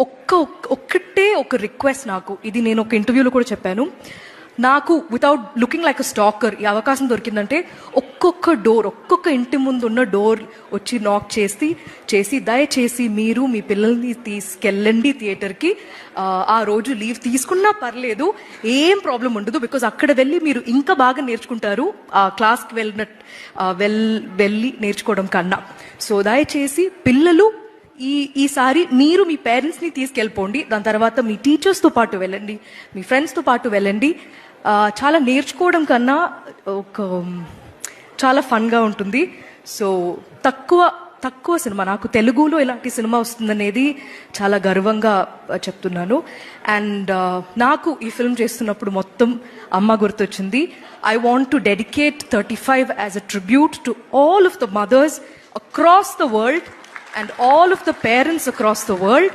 ఒక్క ఒక్కటే ఒక రిక్వెస్ట్ నాకు. ఇది నేను ఒక ఇంటర్వ్యూలో కూడా చెప్పాను. నాకు without looking like a stalker ఈ అవకాశం దొరికిందంటే ఒక్కొక్క డోర్ ఒక్కొక్క ఇంటి ముందు ఉన్న డోర్ వచ్చి నాక్ చేసి చేసి దయచేసి మీరు మీ పిల్లల్ని తీసుకెళ్ళండి థియేటర్కి ఆ, రోజు లీవ్ తీసుకున్నా పర్లేదు. ఏం ప్రాబ్లం ఉండదు బికాజ్ అక్కడ వెళ్ళి మీరు ఇంకా బాగా నేర్చుకుంటారు. ఆ క్లాస్కి వెళ్ళిన వెల్ వెళ్ళి నేర్చుకోవడం కన్నా. సో దయచేసి పిల్లలు ఈ ఈసారి మీరు మీ పేరెంట్స్ని తీసుకెళ్ళిపోండి. దాని తర్వాత మీ టీచర్స్తో పాటు వెళ్ళండి. మీ ఫ్రెండ్స్తో పాటు వెళ్ళండి. చాలా నేర్చుకోవడం కన్నా ఒక చాలా ఫన్గా ఉంటుంది. సో తక్కువ తక్కువ సినిమా నాకు తెలుగులో ఇలాంటి సినిమా వస్తుందనేది చాలా గర్వంగా చెప్తున్నాను. అండ్ నాకు ఈ ఫిల్మ్ చేస్తున్నప్పుడు మొత్తం అమ్మ గుర్తొచ్చింది. I want to dedicate thirty five as a tribute to all of the mothers across the world and all of the parents across the world